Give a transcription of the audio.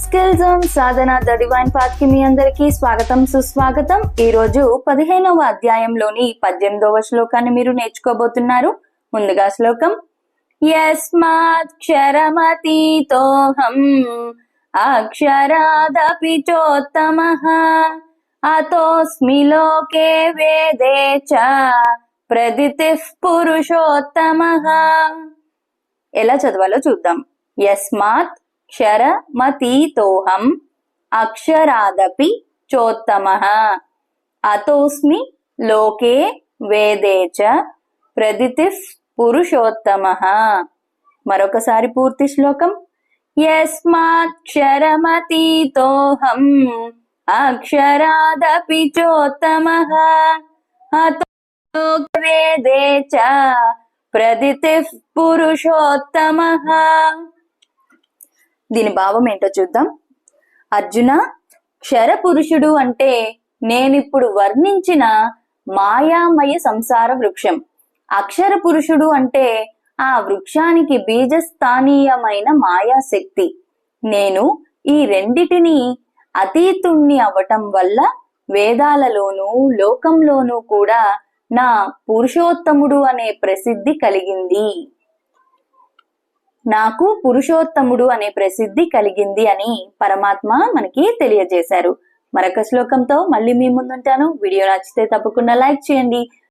Skill zone Sadhana the divine పాత్కి మీ అందరికీ స్వాగతం సుస్వాగతం. ఈ రోజు పదిహేనవ అధ్యాయంలోని పద్దెనిమిదవ శ్లోకాన్ని మీరు నేర్చుకోబోతున్నారు. ముందుగా శ్లోకం. యస్మాత్ క్షరమతీతోహం అక్షరాదపి చోత్తమ అతోస్మి లోకే వేదే చ ప్రదితి పురుషోత్తమ. ఎలా చదవాలో చూద్దాం. యస్మాత్ క్షరమతీతోహం అక్షరాదపి చోత్తమ అతోస్మి లోకే వేదే చ ప్రదితి పురుషోత్తమ మరొకసారి పూర్తి శ్లోకం యస్మాత్ క్షరమతీతోహం అక్షరాదపి చోత్తమ అతో వేదే చ ప్రదితి పురుషోత్తమ దీని భావం ఏంటో చూద్దాం. అర్జున క్షర పురుషుడు అంటే నేనిప్పుడు వర్ణించిన మాయామయ సంసార వృక్షం. అక్షర పురుషుడు అంటే ఆ వృక్షానికి బీజస్థానీయమైన మాయాశక్తి. నేను ఈ రెండిటిని అతీతుణ్ణి అవటం వల్ల వేదాలలోనూ లోకంలోనూ కూడా నా పురుషోత్తముడు అనే ప్రసిద్ధి కలిగింది. నాకు పురుషోత్తముడు అనే ప్రసిద్ధి కలిగింది అని పరమాత్మ మనకి తెలియజేశారు. మరొక శ్లోకంతో మళ్ళీ మీ ముందుంటాను. వీడియో నచ్చితే తప్పకుండా లైక్ చేయండి.